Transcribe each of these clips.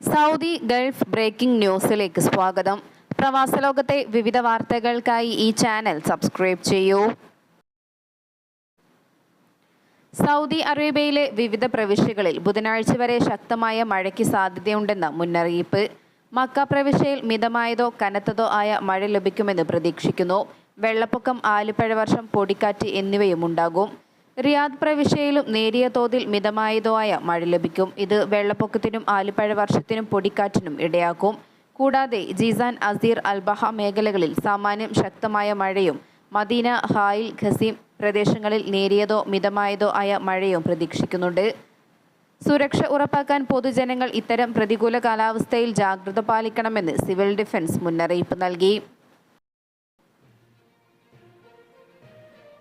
Saudi Gulf breaking ന്യൂസിലേക്ക് സ്വാഗതം. പ്രവാസ ലോകത്തെ വിവിധ വാർത്തകൾക്കായി ഈ ചാനൽ സബ്സ്ക്രൈബ് ചെയ്യൂ. സൗദി അറേബ്യയിലെ വിവിധ പ്രവിശ്യകളിൽ ബുധനാഴ്ച വരെ ശക്തമായ മഴയ്ക്ക് സാധ്യതയുണ്ടെന്ന മുന്നറിയിപ്പ്. മക്ക പ്രവിശ്യയിൽ മിതമായതോ കനത്തതോ ആയ മഴ ലഭിക്കുമെന്ന് പ്രതീക്ഷിക്കുന്നു. വെള്ളപ്പൊക്കം ആലിപ്പഴവർഷം പൊടിക്കാറ്റ് എന്നിവയും ഉണ്ടാകും. റിയാദ് പ്രവിശ്യയിലും നേരിയ തോതിൽ മിതമായതോ ആയ മഴ ലഭിക്കും. ഇത് വെള്ളപ്പൊക്കത്തിനും ആലിപ്പഴ വർഷത്തിനും പൊടിക്കാറ്റിനും ഇടയാക്കും. കൂടാതെ ജീസാൻ അസീർ അൽബഹ മേഖലകളിൽ സാമാന്യം ശക്തമായ മഴയും മദീന ഹായിൽ ഖസീം പ്രദേശങ്ങളിൽ നേരിയതോ മിതമായതോ ആയ മഴയും പ്രതീക്ഷിക്കുന്നുണ്ട്. സുരക്ഷ ഉറപ്പാക്കാൻ പൊതുജനങ്ങൾ ഇത്തരം പ്രതികൂല കാലാവസ്ഥയിൽ ജാഗ്രത പാലിക്കണമെന്ന് സിവിൽ ഡിഫൻസ് മുന്നറിയിപ്പ് നൽകി.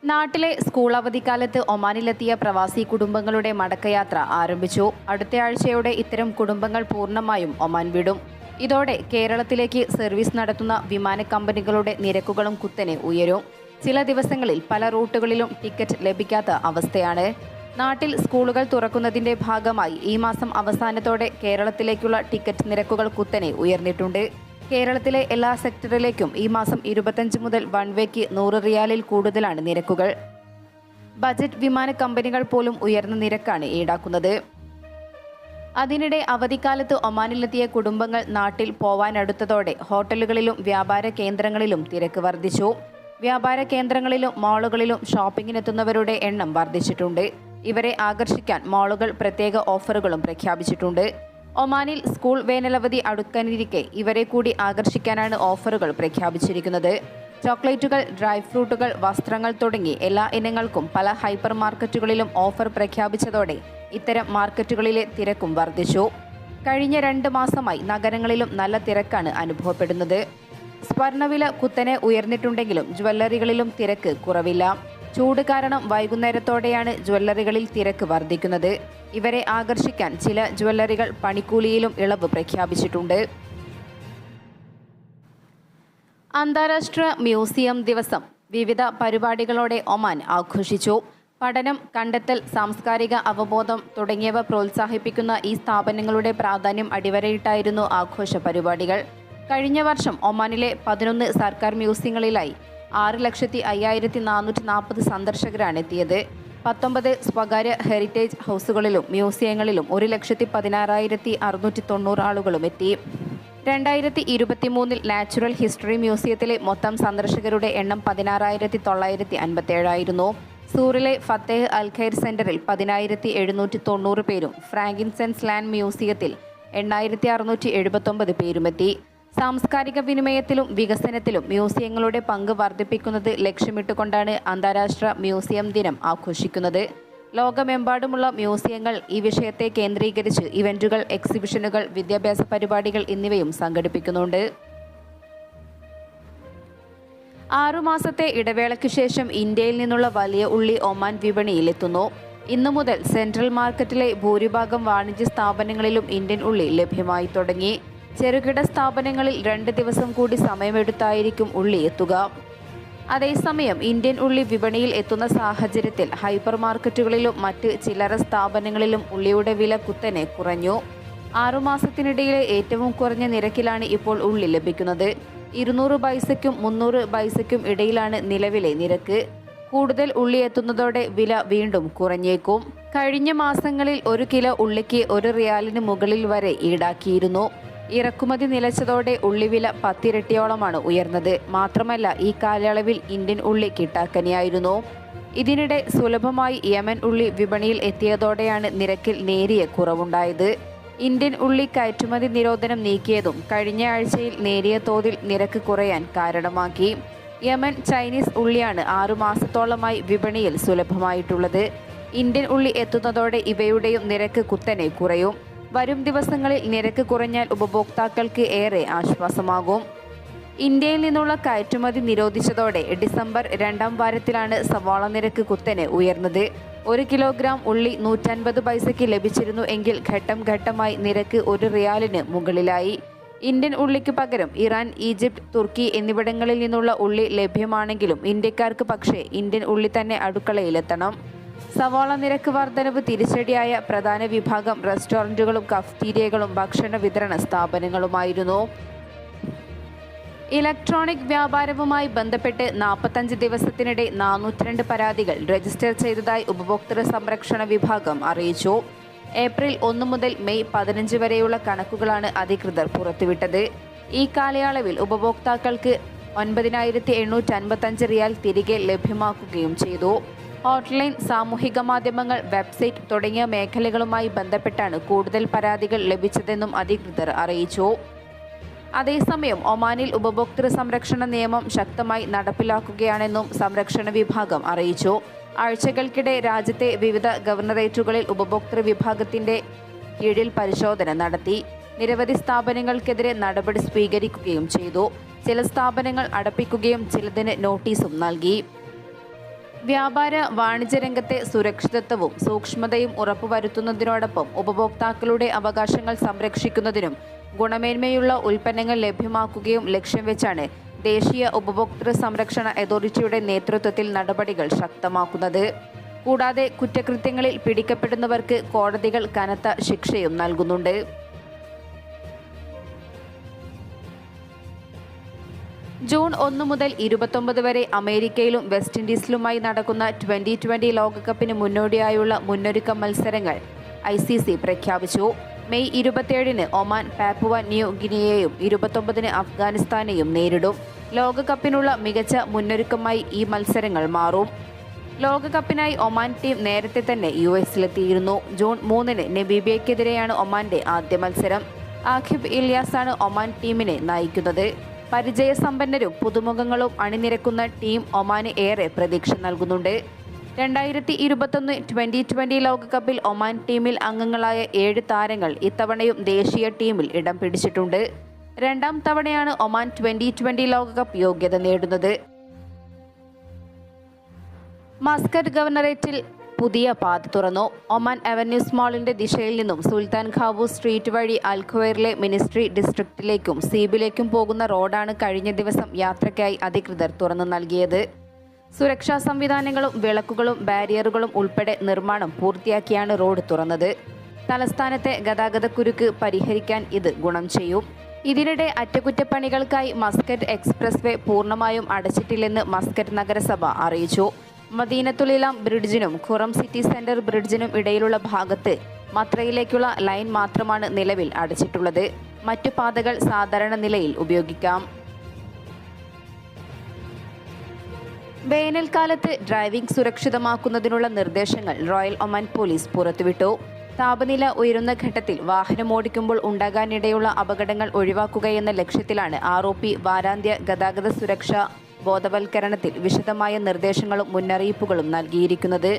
നാട്ടിലെ സ്കൂൾ അവധിക്കാലത്ത് ഒമാനിലെത്തിയ പ്രവാസി കുടുംബങ്ങളുടെ മടക്കയാത്ര ആരംഭിച്ചു. അടുത്ത ആഴ്ചയോടെ ഇത്തരം കുടുംബങ്ങൾ പൂർണമായും ഒമാൻ വിടും. ഇതോടെ കേരളത്തിലേക്ക് സർവീസ് നടത്തുന്ന വിമാന കമ്പനികളുടെ നിരക്കുകളും കുത്തനെ ഉയരും. ചില ദിവസങ്ങളിൽ പല റൂട്ടുകളിലും ടിക്കറ്റ് ലഭിക്കാത്ത അവസ്ഥയാണ്. നാട്ടിൽ സ്കൂളുകൾ തുറക്കുന്നതിന്റെ ഭാഗമായി ഈ മാസം അവസാനത്തോടെ കേരളത്തിലേക്കുള്ള ടിക്കറ്റ് നിരക്കുകൾ കുത്തനെ ഉയർന്നിട്ടുണ്ട്. കേരളത്തിലെ എല്ലാ സെക്ടറിലേക്കും ഈ മാസം ഇരുപത്തഞ്ച് മുതൽ വൺ വേക്ക് നൂറ് റിയാലിൽ കൂടുതലാണ് നിരക്കുകൾ. ബജറ്റ് വിമാന കമ്പനികൾ പോലും ഉയർന്ന നിരക്കാണ് ഈടാക്കുന്നത്. അതിനിടെ അവധിക്കാലത്ത് ഒമാനിലെത്തിയ കുടുംബങ്ങൾ നാട്ടിൽ പോവാനടുത്തതോടെ ഹോട്ടലുകളിലും വ്യാപാര കേന്ദ്രങ്ങളിലും തിരക്ക് വർദ്ധിച്ചു. വ്യാപാര കേന്ദ്രങ്ങളിലും മാളുകളിലും ഷോപ്പിങ്ങിനെത്തുന്നവരുടെ എണ്ണം വർദ്ധിച്ചിട്ടുണ്ട്. ഇവരെ ആകർഷിക്കാൻ മാളുകൾ പ്രത്യേക ഓഫറുകളും പ്രഖ്യാപിച്ചിട്ടുണ്ട്. ഒമാനിൽ സ്കൂൾ വേനലവധി അടുക്കാനിരിക്കെ ഇവരെ കൂടി ആകർഷിക്കാനാണ് ഓഫറുകൾ പ്രഖ്യാപിച്ചിരിക്കുന്നത്. ചോക്ലേറ്റുകൾ ഡ്രൈ ഫ്രൂട്ടുകൾ വസ്ത്രങ്ങൾ തുടങ്ങി എല്ലാ ഇനങ്ങൾക്കും പല ഹൈപ്പർ മാർക്കറ്റുകളിലും ഓഫർ പ്രഖ്യാപിച്ചതോടെ ഇത്തരം മാർക്കറ്റുകളിലെ തിരക്കും വർദ്ധിച്ചു. കഴിഞ്ഞ രണ്ട് മാസമായി നഗരങ്ങളിലും നല്ല തിരക്കാണ് അനുഭവപ്പെടുന്നത്. സ്വർണവില കുത്തനെ ഉയർന്നിട്ടുണ്ടെങ്കിലും ജ്വല്ലറികളിലും തിരക്ക് കുറവില്ല. ചൂട് കാരണം വൈകുന്നേരത്തോടെയാണ് ജ്വല്ലറികളിൽ തിരക്ക് വർദ്ധിക്കുന്നത്. ഇവരെ ആകർഷിക്കാൻ ചില ജ്വല്ലറികൾ പണിക്കൂലിയിലും ഇളവ് പ്രഖ്യാപിച്ചിട്ടുണ്ട്. അന്താരാഷ്ട്ര മ്യൂസിയം ദിവസം വിവിധ പരിപാടികളോടെ ഒമാൻ ആഘോഷിച്ചു. പഠനം കണ്ടെത്തൽ സാംസ്കാരിക അവബോധം തുടങ്ങിയവ പ്രോത്സാഹിപ്പിക്കുന്ന ഈ സ്ഥാപനങ്ങളുടെ പ്രാധാന്യം അടിവരയിട്ടായിരുന്നു ആഘോഷ പരിപാടികൾ. കഴിഞ്ഞ വർഷം ഒമാനിലെ പതിനൊന്ന് സർക്കാർ മ്യൂസിയങ്ങളിലായി ആറ് ലക്ഷത്തി അയ്യായിരത്തി നാനൂറ്റി നാൽപ്പത് സന്ദർശകരാണ് എത്തിയത് പത്തൊമ്പത് സ്വകാര്യ ഹെറിറ്റേജ് ഹൗസുകളിലും മ്യൂസിയങ്ങളിലും ഒരു ലക്ഷത്തി പതിനാറായിരത്തി അറുന്നൂറ്റി തൊണ്ണൂറ് ആളുകളും എത്തി രണ്ടായിരത്തി ഇരുപത്തിമൂന്നിൽ നാച്ചുറൽ ഹിസ്റ്ററി മ്യൂസിയത്തിലെ മൊത്തം സന്ദർശകരുടെ എണ്ണം പതിനാറായിരത്തി തൊള്ളായിരത്തി അൻപത്തേഴായിരുന്നു സൂറിലെ ഫത്തേഹ് അൽഖൈർ സെന്ററിൽ പതിനായിരത്തി എഴുന്നൂറ്റി തൊണ്ണൂറ് പേരും ഫ്രാങ്കിൻസെൻസ് ലാൻഡ് മ്യൂസിയത്തിൽ എണ്ണായിരത്തി അറുന്നൂറ്റി എഴുപത്തൊമ്പത് പേരുമെത്തി. സാംസ്കാരിക വിനിമയത്തിലും വികസനത്തിലും മ്യൂസിയങ്ങളുടെ പങ്ക് വർദ്ധിപ്പിക്കുന്നത് ലക്ഷ്യമിട്ടുകൊണ്ടാണ് അന്താരാഷ്ട്ര മ്യൂസിയം ദിനം ആഘോഷിക്കുന്നത്. ലോകമെമ്പാടുമുള്ള മ്യൂസിയങ്ങൾ ഈ വിഷയത്തെ കേന്ദ്രീകരിച്ച് ഇവന്റുകൾ എക്സിബിഷനുകൾ വിദ്യാഭ്യാസ പരിപാടികൾ എന്നിവയും സംഘടിപ്പിക്കുന്നുണ്ട്. ആറുമാസത്തെ ഇടവേളയ്ക്ക് ശേഷം ഇന്ത്യയിൽ നിന്നുള്ള വലിയ ഉള്ളി ഒമാൻ വിപണിയിലെത്തുന്നു. ഇന്നു മുതൽ സെൻട്രൽ മാർക്കറ്റിലെ ഭൂരിഭാഗം വാണിജ്യ സ്ഥാപനങ്ങളിലും ഇന്ത്യൻ ഉള്ളി ലഭ്യമായി തുടങ്ങി. ചെറുകിട സ്ഥാപനങ്ങളിൽ രണ്ട് ദിവസം കൂടി സമയമെടുത്തായിരിക്കും ഉള്ളി എത്തുക. അതേസമയം ഇന്ത്യൻ ഉള്ളി വിപണിയിൽ എത്തുന്ന സാഹചര്യത്തിൽ ഹൈപ്പർ മാർക്കറ്റുകളിലും മറ്റ് ചില്ലറ സ്ഥാപനങ്ങളിലും ഉള്ളിയുടെ വില കുത്തനെ കുറഞ്ഞു. ആറുമാസത്തിനിടയിലെ ഏറ്റവും കുറഞ്ഞ നിരക്കിലാണ് ഇപ്പോൾ ഉള്ളി ലഭിക്കുന്നത്. ഇരുന്നൂറ് പൈസയ്ക്കും മുന്നൂറ് പൈസയ്ക്കും ഇടയിലാണ് നിലവിലെ നിരക്ക്. കൂടുതൽ ഉള്ളി എത്തുന്നതോടെ വില വീണ്ടും കുറഞ്ഞേക്കും. കഴിഞ്ഞ മാസങ്ങളിൽ ഒരു കിലോ ഉള്ളിക്ക് ഒരു റിയാലിന് മുകളിൽ വരെ ഈടാക്കിയിരുന്നു. ഇറക്കുമതി നിലച്ചതോടെ ഉള്ളിവില പത്തിരട്ടിയോളമാണ് ഉയർന്നത്. മാത്രമല്ല ഈ കാലയളവിൽ ഇന്ത്യൻ ഉള്ളി കിട്ടാക്കനിയായിരുന്നു. ഇതിനിടെ സുലഭമായി യമൻ ഉള്ളി വിപണിയിൽ എത്തിയതോടെയാണ് നിരക്കിൽ നേരിയ കുറവുണ്ടായത്. ഇന്ത്യൻ ഉള്ളി കയറ്റുമതി നിരോധനം നീക്കിയതും കഴിഞ്ഞ ആഴ്ചയിൽ നേരിയ തോതിൽ നിരക്ക് കുറയാൻ കാരണമാക്കി. യമൻ ചൈനീസ് ഉള്ളിയാണ് ആറുമാസത്തോളമായി വിപണിയിൽ സുലഭമായിട്ടുള്ളത്. ഇന്ത്യൻ ഉള്ളി എത്തുന്നതോടെ ഇവയുടെയും നിരക്ക് കുത്തനെ കുറയും. വരും ദിവസങ്ങളിൽ നിരക്ക് കുറഞ്ഞാൽ ഉപഭോക്താക്കൾക്ക് ഏറെ ആശ്വാസമാകും. ഇന്ത്യയിൽ നിന്നുള്ള കയറ്റുമതി നിരോധിച്ചതോടെ ഡിസംബർ രണ്ടാം വാരത്തിലാണ് സവാള നിരക്ക് കുത്തനെ ഉയർന്നത്. ഒരു കിലോഗ്രാം ഉള്ളി നൂറ്റൻപത് പൈസയ്ക്ക് ലഭിച്ചിരുന്നു എങ്കിൽ ഘട്ടം ഘട്ടമായി നിരക്ക് ഒരു റിയാലിന് മുകളിലായി. ഇന്ത്യൻ ഉള്ളിക്ക് പകരം ഇറാൻ ഈജിപ്ത് തുർക്കി എന്നിവിടങ്ങളിൽ നിന്നുള്ള ഉള്ളി ലഭ്യമാണെങ്കിലും ഇന്ത്യക്കാർക്ക് പക്ഷേ ഇന്ത്യൻ ഉള്ളി തന്നെ അടുക്കളയിലെത്തണം. സവാള നിരക്ക് വർധനവ് തിരിച്ചടിയായ പ്രധാന വിഭാഗം റെസ്റ്റോറന്റുകളും കഫ്റ്റീരിയകളും ഭക്ഷണ വിതരണ സ്ഥാപനങ്ങളുമായിരുന്നു. ഇലക്ട്രോണിക് വ്യാപാരവുമായി ബന്ധപ്പെട്ട് നാൽപ്പത്തഞ്ച് ദിവസത്തിനിടെ നാനൂറ്റിരണ്ട് പരാതികൾ രജിസ്റ്റർ ചെയ്തതായി ഉപഭോക്തൃ സംരക്ഷണ വിഭാഗം അറിയിച്ചു. ഏപ്രിൽ ഒന്ന് മുതൽ മെയ് പതിനഞ്ച് വരെയുള്ള കണക്കുകളാണ് അധികൃതർ പുറത്തുവിട്ടത്. ഈ കാലയളവിൽ ഉപഭോക്താക്കൾക്ക് ഒൻപതിനായിരത്തി എണ്ണൂറ്റി അൻപത്തഞ്ച് റിയാൽ തിരികെ ലഭ്യമാക്കുകയും ചെയ്തു. ഹോട്ട്ലൈൻ സാമൂഹിക മാധ്യമങ്ങൾ വെബ്സൈറ്റ് തുടങ്ങിയ മേഖലകളുമായി ബന്ധപ്പെട്ടാണ് കൂടുതൽ പരാതികൾ ലഭിച്ചതെന്നും അധികൃതർ അറിയിച്ചു. അതേസമയം ഒമാനിൽ ഉപഭോക്തൃ സംരക്ഷണ നിയമം ശക്തമായി നടപ്പിലാക്കുകയാണെന്നും സംരക്ഷണ വിഭാഗം അറിയിച്ചു. ആഴ്ചകൾക്കിടെ രാജ്യത്തെ വിവിധ ഗവർണറേറ്റുകളിൽ ഉപഭോക്തൃ വിഭാഗത്തിന്റെ കീഴിൽ പരിശോധന നടത്തി. നിരവധി സ്ഥാപനങ്ങൾക്കെതിരെ നടപടി സ്വീകരിക്കുകയും ചെയ്തു. ചില സ്ഥാപനങ്ങൾ അടപ്പിക്കുകയും ചിലതിന് നോട്ടീസും നൽകി. വ്യാപാര വാണിജ്യ രംഗത്തെ സുരക്ഷിതത്വവും സൂക്ഷ്മതയും ഉറപ്പുവരുത്തുന്നതിനോടൊപ്പം ഉപഭോക്താക്കളുടെ അവകാശങ്ങൾ സംരക്ഷിക്കുന്നതിനും ഗുണമേന്മയുള്ള ഉൽപ്പന്നങ്ങൾ ലഭ്യമാക്കുകയും ലക്ഷ്യം വെച്ചാണ് ദേശീയ ഉപഭോക്തൃ സംരക്ഷണ അതോറിറ്റിയുടെ നേതൃത്വത്തിൽ നടപടികൾ ശക്തമാക്കുന്നത്. കൂടാതെ കുറ്റകൃത്യങ്ങളിൽ പിടിക്കപ്പെടുന്നവർക്ക് കോടതികൾ കനത്ത ശിക്ഷയും നൽകുന്നുണ്ട്. ജൂൺ ഒന്ന് മുതൽ ഇരുപത്തൊമ്പത് വരെ അമേരിക്കയിലും വെസ്റ്റ് ഇൻഡീസിലുമായി നടക്കുന്ന ട്വന്റി ട്വന്റി ലോകകപ്പിന് മുന്നോടിയായുള്ള മുന്നൊരുക്ക മത്സരങ്ങൾ ഐ സി സി പ്രഖ്യാപിച്ചു. മെയ് ഇരുപത്തിയേഴിന് ഒമാൻ പാപ്പുവ ന്യൂ ഗിനിയെയും ഇരുപത്തൊമ്പതിന് അഫ്ഗാനിസ്ഥാനെയും നേരിടും. ലോകകപ്പിനുള്ള മികച്ച മുന്നൊരുക്കമായി ഈ മത്സരങ്ങൾ മാറും. ലോകകപ്പിനായി ഒമാൻ ടീം നേരത്തെ തന്നെ യു എസിലെത്തിയിരുന്നു. ജൂൺ മൂന്നിന് നബീബിയയ്ക്കെതിരെയാണ് ഒമാന്റെ ആദ്യ മത്സരം. ആഖിബ് ഇലിയാസാണ് ഒമാൻ ടീമിനെ നയിക്കുന്നത്. പരിചയസമ്പന്നരും പുതുമുഖങ്ങളും അണിനിരക്കുന്ന ടീം ഒമാന് ഏറെ പ്രതീക്ഷ നൽകുന്നുണ്ട്. രണ്ടായിരത്തി ഇരുപത്തൊന്ന് ട്വന്റി ട്വന്റി ലോകകപ്പിൽ ഒമാൻ ടീമിൽ അംഗങ്ങളായ ഏഴ് താരങ്ങൾ ഇത്തവണയും ദേശീയ ടീമിൽ ഇടം പിടിച്ചിട്ടുണ്ട്. രണ്ടാം തവണയാണ് ഒമാൻ ട്വന്റി ട്വന്റി ലോകകപ്പ് യോഗ്യത നേടുന്നത്. മസ്കറ്റ് ഗവർണറേറ്റിൽ പുതിയ പാത തുറന്നു. ഒമാൻ അവന്യൂസ് മാളിന്റെ ദിശയിൽ നിന്നും സുൽത്താൻ ഖാബു സ്ട്രീറ്റ് വഴി അൽഖുവൈറിലെ മിനിസ്ട്രി ഡിസ്ട്രിക്റ്റിലേക്കും സീബിലേക്കും പോകുന്ന റോഡാണ് കഴിഞ്ഞ ദിവസം യാത്രയ്ക്കായി അധികൃതർ തുറന്നു നൽകിയത്. സുരക്ഷാ സംവിധാനങ്ങളും വിളക്കുകളും ബാരിയറുകളും ഉൾപ്പെടെ നിർമ്മാണം പൂർത്തിയാക്കിയാണ് റോഡ് തുറന്നത്. തലസ്ഥാനത്തെ ഗതാഗതക്കുരുക്ക് പരിഹരിക്കാൻ ഇത് ഗുണം ചെയ്യും. ഇതിനിടെ അറ്റകുറ്റപ്പണികൾക്കായി മസ്കറ്റ് എക്സ്പ്രസ് വേ പൂർണമായും അടച്ചിട്ടില്ലെന്ന് മസ്കറ്റ് നഗരസഭ അറിയിച്ചു. മദീനത്തുലിലാം ബ്രിഡ്ജിനും ഖുറം സിറ്റി സെന്റർ ബ്രിഡ്ജിനും ഇടയിലുള്ള ഭാഗത്ത് മത്രയിലേക്കുള്ള ലൈൻ മാത്രമാണ് നിലവിൽ അടച്ചിട്ടുള്ളത്. മറ്റു പാതകൾ സാധാരണ നിലയിൽ ഉപയോഗിക്കാം. വേനൽക്കാലത്ത് ഡ്രൈവിംഗ് സുരക്ഷിതമാക്കുന്നതിനുള്ള നിർദ്ദേശങ്ങൾ റോയൽ ഒമാൻ പോലീസ് പുറത്തുവിട്ടു. താപനില ഉയരുന്ന ഘട്ടത്തിൽ വാഹനമോടിക്കുമ്പോൾ ഉണ്ടാകാനിടയുള്ള അപകടങ്ങൾ ഒഴിവാക്കുകയെന്ന ലക്ഷ്യത്തിലാണ് ആർ ഒ പി വാരാന്ത്യ ഗതാഗത സുരക്ഷാ ബോധവൽക്കരണത്തിൽ വിശദമായ നിർദ്ദേശങ്ങളും മുന്നറിയിപ്പുകളും നൽകിയിരിക്കുന്നത്.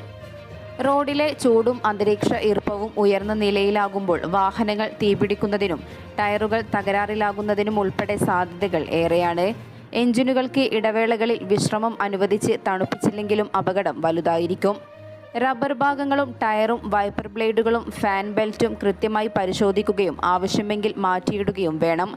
റോഡിലെ ചൂടും അന്തരീക്ഷ ഈർപ്പവും ഉയർന്ന നിലയിലാകുമ്പോൾ വാഹനങ്ങൾ തീപിടിക്കുന്നതിനും ടയറുകൾ തകരാറിലാകുന്നതിനും ഉൾപ്പെടെ സാധ്യതകൾ ഏറെയാണ്. എഞ്ചിനുകൾക്ക് ഇടവേളകളിൽ വിശ്രമം അനുവദിച്ച് തണുപ്പിച്ചില്ലെങ്കിലും അപകടം വലുതായിരിക്കും. റബ്ബർ ഭാഗങ്ങളും ടയറും വൈപ്പർ ബ്ലേഡുകളും ഫാൻ ബെൽറ്റും കൃത്യമായി പരിശോധിക്കുകയും ആവശ്യമെങ്കിൽ മാറ്റിയിടുകയും വേണം.